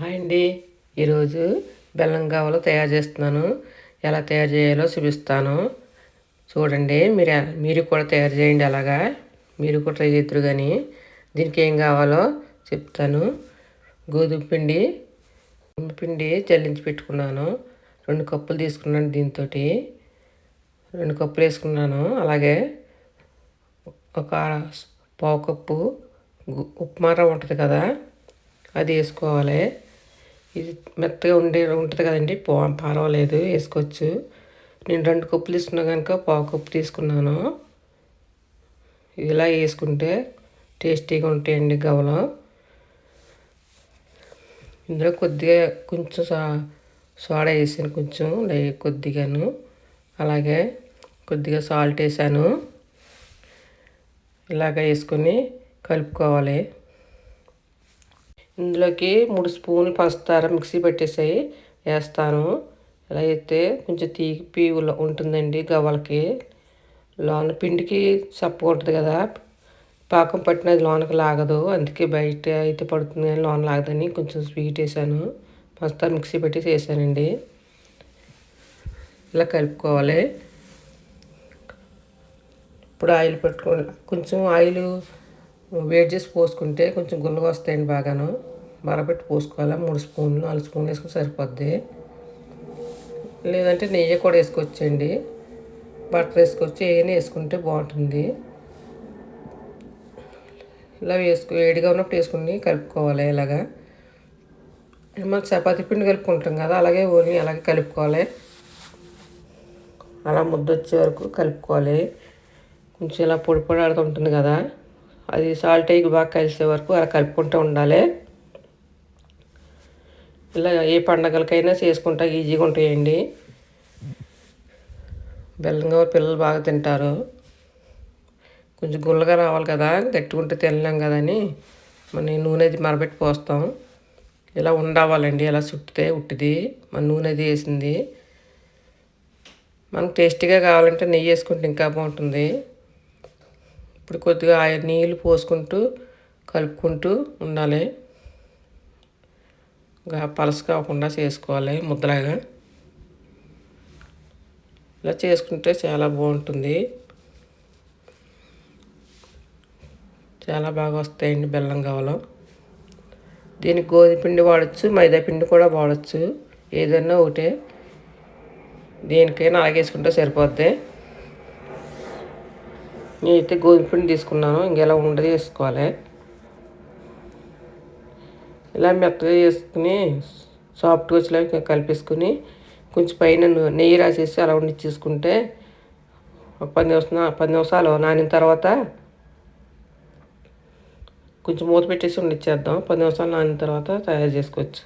Hi అండి. ఈరోజు బెల్లం గావలు తయారు చేస్తున్నాను. ఎలా తయారు చేయాలో చూపిస్తాను. చూడండి మీరు మీరు కూడా తయారు చేయండి అలాగా. మీరు కూడా ట్రై చేద్దరు కానీ దీనికి ఏం కావాలో చెప్తాను. గోధుమ పిండి గోధుమ పిండి చల్లించి పెట్టుకున్నాను. రెండు కప్పులు తీసుకున్నాను దీంతో రెండు కప్పులు వేసుకున్నాను. అలాగే ఒక పావు కప్పు ఉప్మా రవ్వ ఉంటుంది కదా అది వేసుకోవాలి. ఇది మెత్తగా ఉండే ఉంటుంది కదండి. పో పర్వాలేదు వేసుకోవచ్చు. నేను రెండు కప్పులు తీసుకున్నా కనుక పావు కప్పు తీసుకున్నాను. ఇలా వేసుకుంటే టేస్టీగా ఉంటాయండి గవలం ఇందులో కొద్దిగా కొంచెం సా సోడా వేసాను కొంచెం కొద్దిగాను. అలాగే కొద్దిగా సాల్ట్ వేసాను. ఇలాగ వేసుకొని కలుపుకోవాలి. ఇందులోకి మూడు స్పూన్లు పంచదార మిక్సీ పెట్టేసాయి. వేస్తాను. ఇలా అయితే కొంచెం తీపి ఉంటుందండి గవ్వలకి. లోన పిండికి చప్పగా ఉంటుంది కదా. పాకం పట్టినది లోనకి లాగదు. అందుకే బయట అయితే పడుతుంది కానీ లోన లాగదని కొంచెం స్వీట్ వేసాను. పంచదార మిక్సీ పెట్టి వేసానండి ఇలా కలుపుకోవాలి. ఇప్పుడు ఆయిల్ పెట్టుకోవాలి కొంచెం ఆయిల్ వేడి చేసి పోసుకుంటే కొంచెం గుల్లగా వస్తాయండి బాగాను. మరబెట్టి పోసుకోవాలి? మూడు స్పూన్లు నాలుగు స్పూన్లు వేసుకుని సరిపోద్ది. లేదంటే నెయ్యి కూడా వేసుకోవచ్చండి. బటర్ వేసుకోవచ్చు ఏమైనా వేసుకుంటే బాగుంటుంది. ఇలా వేసుకు వేడిగా ఉన్నప్పుడు వేసుకుని కలుపుకోవాలి ఇలాగా. మనం చపాతీ పిండి కలుపుకుంటాం కదా అలాగే ఓని అలాగే కలుపుకోవాలి. అలా ముద్ద వచ్చే వరకు కలుపుకోవాలి. కొంచెం ఇలా పొడి పొడి ఆడుతూ ఉంటుంది కదా. అది సాల్ట్ అయ్యి బాగా కలిసే వరకు అలా కలుపుకుంటూ ఉండాలి. ఇలా ఏ పండగలకైనా చేసుకుంటా ఈజీగా ఉంటాయండి. బెల్లంగా పిల్లలు బాగా తింటారు. కొంచెం గుల్లగా రావాలి కదా గట్టిగా తినలేం కదా అని మన నూనె అది మరబెట్టి పోస్తాం. ఇలా ఉండవాలండి ఇలా చుట్టితే ఉట్టిది. మన నూనె అది వేసింది. మనకు టేస్టీగా కావాలంటే నెయ్యి వేసుకుంటే ఇంకా బాగుంటుంది. ఇప్పుడు కొద్దిగా నీళ్ళు పోసుకుంటూ కలుపుకుంటూ ఉండాలి. పలస కాకుండా చేసుకోవాలి ముద్దలాగా. ఇలా చేసుకుంటే చాలా బాగుంటుంది. చాలా బాగా వస్తాయండి బెల్లం కావాలో దీనికి గోధుమ పిండి వాడచ్చు మైదా పిండి కూడా వాడచ్చు. ఏదైనా ఒకటే. దేనికైనా అలాగేసుకుంటే సరిపోద్ది. నేనైతే గోధుమ పిండి తీసుకున్నాను. ఇంకెలా ఉండదు వేసుకోవాలి. ఇలా మెత్తగా చేసుకుని సాఫ్ట్గా వచ్చేలా కలిపేసుకుని కొంచెం పైన నెయ్యి రాసేసి అలా ఉండిచ్చేసుకుంటే ఒక పది నిమిషం పది నిమిషాలు నానిన తర్వాత కొంచెం మూత పెట్టేసి ఉండిచ్చేద్దాం. పది నిమిషాలు నానిన తర్వాత తయారు చేసుకోవచ్చు.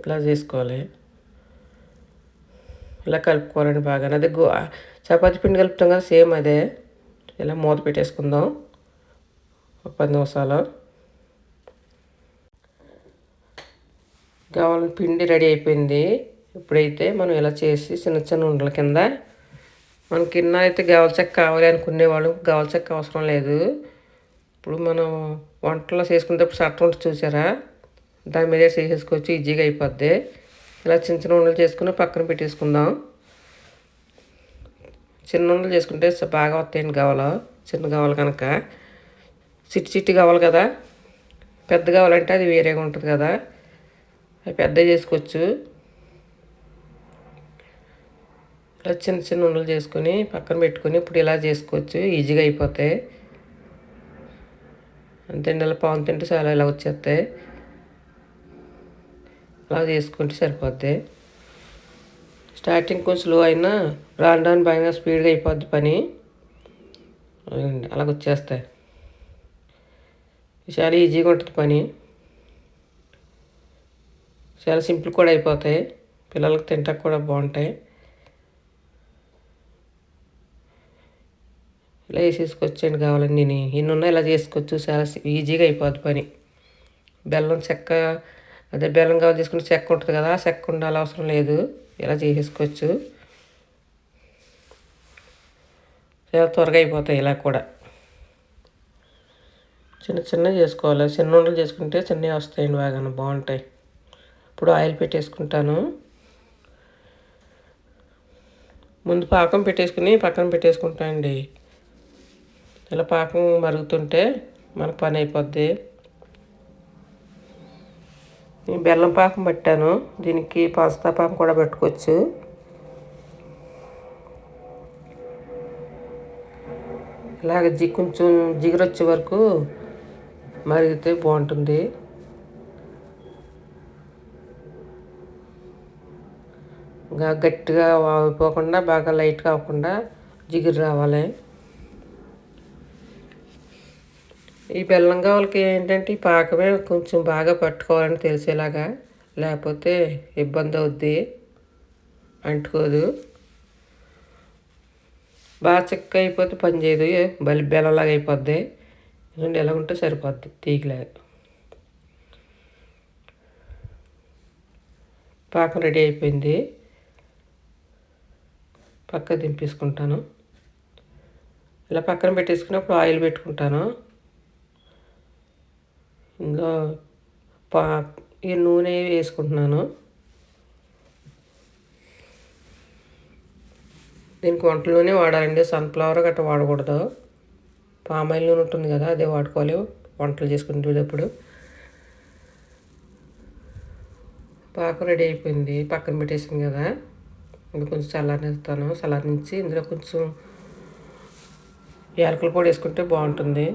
ఇలా చేసుకోవాలి. ఇలా కలుపుకోవాలండి బాగా. అదే గో చపాతీ పిండి కలుపుతాం కదా సేమ్ అదే. ఇలా మూత పెట్టేసుకుందాం. ఒక పది నిమిషాలు. కావాలని పిండి రెడీ అయిపోయింది. ఇప్పుడైతే మనం ఇలా చేసి చిన్న చిన్న ఉండల కింద మనకి కింద అయితే గవల చెక్క కావాలి అనుకునే వాళ్ళు గవల చెక్క అవసరం లేదు. ఇప్పుడు మనం వంటలో చేసుకునేటప్పుడు సట్ట వంట చూసారా? దాని మీద చేసేసుకోవచ్చు ఈజీగా అయిపోద్ది. ఇలా చిన్న చిన్న ఉండలు చేసుకుని పక్కన పెట్టేసుకుందాం. చిన్న ఉండలు చేసుకుంటే బాగా వస్తాయండి గవలు. చిన్న గవలు కనుక. చిట్టి చిట్టి కావాలి కదా. పెద్ద గవలంటే అది వేరేగా ఉంటుంది కదా. అవి పెద్ద చేసుకోవచ్చు. ఇలా చిన్న చిన్న ఉండలు చేసుకొని పక్కన పెట్టుకొని ఇప్పుడు ఇలా చేసుకోవచ్చు. ఈజీగా అయిపోతాయి. అంతే ఇలా పావు తింటే చాలా ఇలా వచ్చేస్తాయి. అలా చేసుకుంటే సరిపోతాయి. స్టార్టింగ్ కొంచెం స్లో అయినా రాను రాను బాగా స్పీడ్గా అయిపోద్ది పని. అలాగ వచ్చేస్తాయి. చాలా ఈజీగా ఉంటుంది పని. చాలా సింపుల్ కూడా అయిపోతాయి. పిల్లలకు తింటాక కూడా బాగుంటాయి. ఇలా వేసేసుకొచ్చండి కావాలండి నేను ఎన్ని ఉన్నాయి ఇలా చేసుకోవచ్చు. చాలా ఈజీగా అయిపోద్ది పని. బెల్లం చెక్క అదే బెల్లం కావాలి తీసుకుంటే చెక్క ఉంటుంది కదా చెక్క ఉండాలి అవసరం లేదు. ఇలా చేసేసుకోవచ్చు. చాలా త్వరగా అయిపోతాయి ఇలా కూడా. చిన్న చిన్నవి చేసుకోవాలి. చిన్న ఉండలు చేసుకుంటే చిన్నవి వస్తాయండి బాగా బాగుంటాయి. ఇప్పుడు ఆయిల్ పెట్టేసుకుంటాను. ముందు పాకం పెట్టేసుకుని పక్కన పెట్టేసుకుంటానండి. ఇలా పాకం మరుగుతుంటే మనకు పని అయిపోద్ది. నేను బెల్లం పాకం పట్టాను. దీనికి పాస్తా పాకం కూడా పెట్టుకోవచ్చు. ఇలాగ జి కొంచెం జిగురొచ్చే వరకు మరిగితే బాగుంటుంది. ఇంకా గట్టిగా అయిపోకుండా బాగా లైట్ కాకుండా జిగురు రావాలి. ఈ బెల్లం కావాలకి ఏంటంటే ఈ పాకమే కొంచెం బాగా పట్టుకోవాలని తెలిసేలాగా లేకపోతే ఇబ్బంది అవుద్ది అంటుకోదు. బాగా చిక్క అయిపోతే పని చేయదు బలి బెల్లంలాగా అయిపోద్ది. ఎందుకంటే ఎలా ఉంటే సరిపోద్ది తీగలే. పాకం రెడీ అయిపోయింది. పక్క దింపేసుకుంటాను. ఇలా పక్కన పెట్టేసుకున్నప్పుడు ఆయిల్ పెట్టుకుంటాను. ఇంకా పా ఈ నూనె వేసుకుంటున్నాను. దీనికి వంట నూనె వాడాలండి. సన్ఫ్లవర్ గట్ట వాడకూడదు. పామాయిల్ నూనె ఉంటుంది కదా అదే వాడుకోవాలి. వంటలు చేసుకునేటప్పుడు పాకు రెడీ అయిపోయింది. పక్కన పెట్టేసింది కదా. ఇంకా కొంచెం చల్లారిస్తాను చల్లారించి ఇందులో కొంచెం యాలకుల పొడి వేసుకుంటే బాగుంటుంది.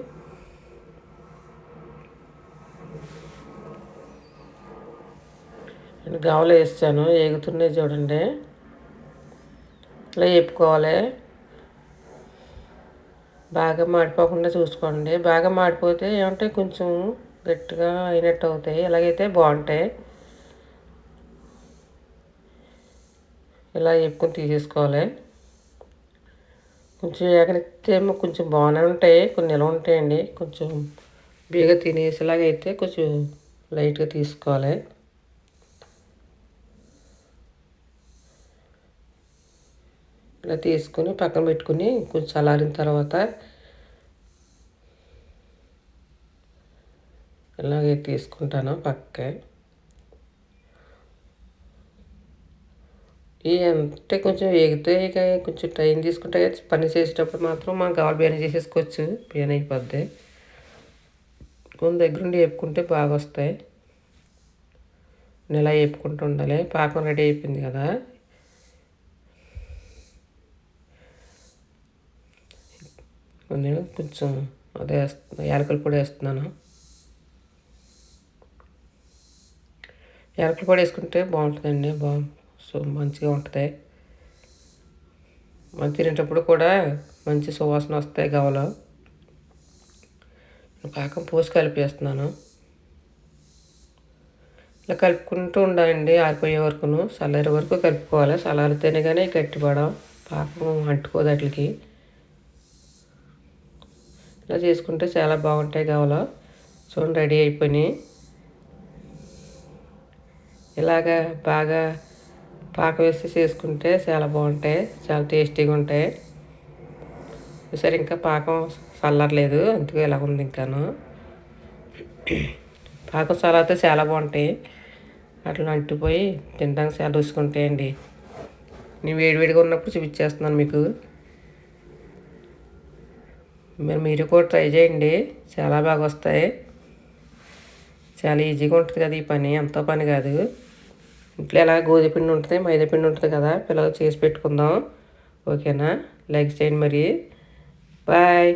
గావలో వేస్తాను ఎగుతున్నాయి చూడండి. ఇలా వేపుకోవాలి బాగా మాడిపోకుండా చూసుకోండి. బాగా మాడిపోతే ఏమంటే కొంచెం గట్టిగా అయినట్టు అవుతాయి. ఇలాగైతే బాగుంటాయి. ఇలా వేపుకొని తీసేసుకోవాలి. కొంచెం ఏకనిస్తే కొంచెం బాగానే ఉంటాయి. కొన్ని నిల్వ ఉంటాయండి. కొంచెం బీగ తినేసేలాగా అయితే కొంచెం లైట్గా తీసుకోవాలి. ఇలా తీసుకొని పక్కన పెట్టుకుని కొంచెం చల్లారిన తర్వాత ఇలాగే తీసుకుంటాను పక్కే. ఈ అంటే కొంచెం ఎగితే ఇక కొంచెం టైం తీసుకుంటే పని చేసేటప్పుడు మాత్రం మనం కావాలి బిర్యానీ చేసేసుకోవచ్చు. బిర్యానీ అయిపోద్ది. కొంత దగ్గర నుండి వేపుకుంటే బాగా వస్తాయి ఇలా వేపుకుంటూ ఉండాలి. పాకం రెడీ అయిపోయింది కదా. నేను కొంచెం అదే యాలకుల పొడి వేస్తున్నాను. యాలకుల పొడి వేసుకుంటే బాగుంటుందండి బా సో మంచిగా ఉంటుంది. మనం తినేటప్పుడు కూడా మంచి సువాసన వస్తాయి గవలో పాకం పోసి కలిపేస్తున్నాను. ఇలా కలుపుకుంటూ ఉండాలండి ఆరిపోయే వరకును. చల్లారి వరకు కలుపుకోవాలి. చల్లారితేనే కానీ గట్టిపడం పాకం అంటుకోదు వాటికి ఇలా చేసుకుంటే చాలా బాగుంటాయి కావాలో చూడండి రెడీ అయిపోయినాయి. ఇలాగా బాగా పాక వేసి చేసుకుంటే చాలా బాగుంటాయి చాలా టేస్టీగా ఉంటాయి. సరే ఇంకా పాకం చల్లర్లేదు అందుకే ఇలా ఉంది ఇంకాను. పాకం చల్లారితే చాలా బాగుంటాయి. అట్లా అంటిపోయి తినడానికి చాలా రుచుకుంటాయండి నేను వేడివేడిగా ఉన్నప్పుడు చూపించేస్తున్నాను మీకు. మీరు మీరు కూడా ట్రై చేయండి. చాలా బాగా వస్తాయి. చాలా ఈజీగా ఉంటుంది కదా ఈ పని. ఎంతో పని కాదు. ఇంట్లో ఎలా గోధుమ పిండి ఉంటుంది మైదా పిండి ఉంటుంది కదా పిల్లలు చేసి పెట్టుకుందాం. ఓకేనా? లైక్ చేయండి మరి. బాయ్.